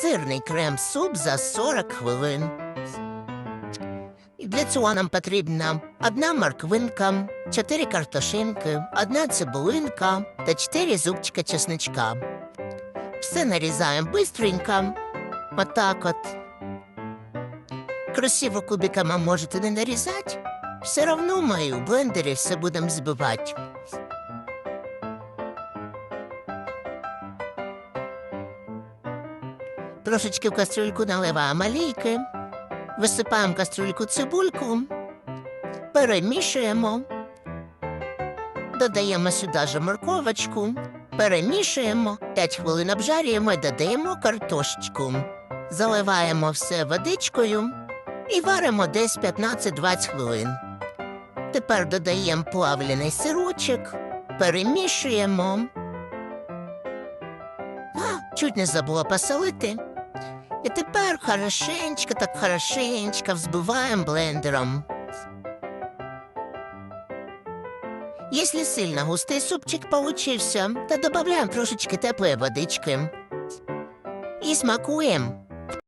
сирний крем-суп за 40 хвилин. Для цього нам потрібна одна морквинка, чотири картошинки, одна цибулинка та чотири зубчика чесничка. Все нарізаємо бистренько, отак от. Красиво кубиками можете не нарізати. Все одно ми у блендері все будемо збивати. Трошечки в кастрюльку наливаємо олійки, висипаємо в кастрюльку цибульку, перемішуємо, додаємо сюди же морковочку, перемішуємо, 5 хвилин обжарюємо і додаємо картошечку. Заливаємо все водичкою і варимо десь 15-20 хвилин. Тепер додаємо плавлений сирочок, перемішуємо. Чуть не забула посолити. І тепер хорошенько, так хорошенько взбиваємо блендером. Якщо сильно густий супчик получився, то додаємо трошечки теплої водички. І смакуємо.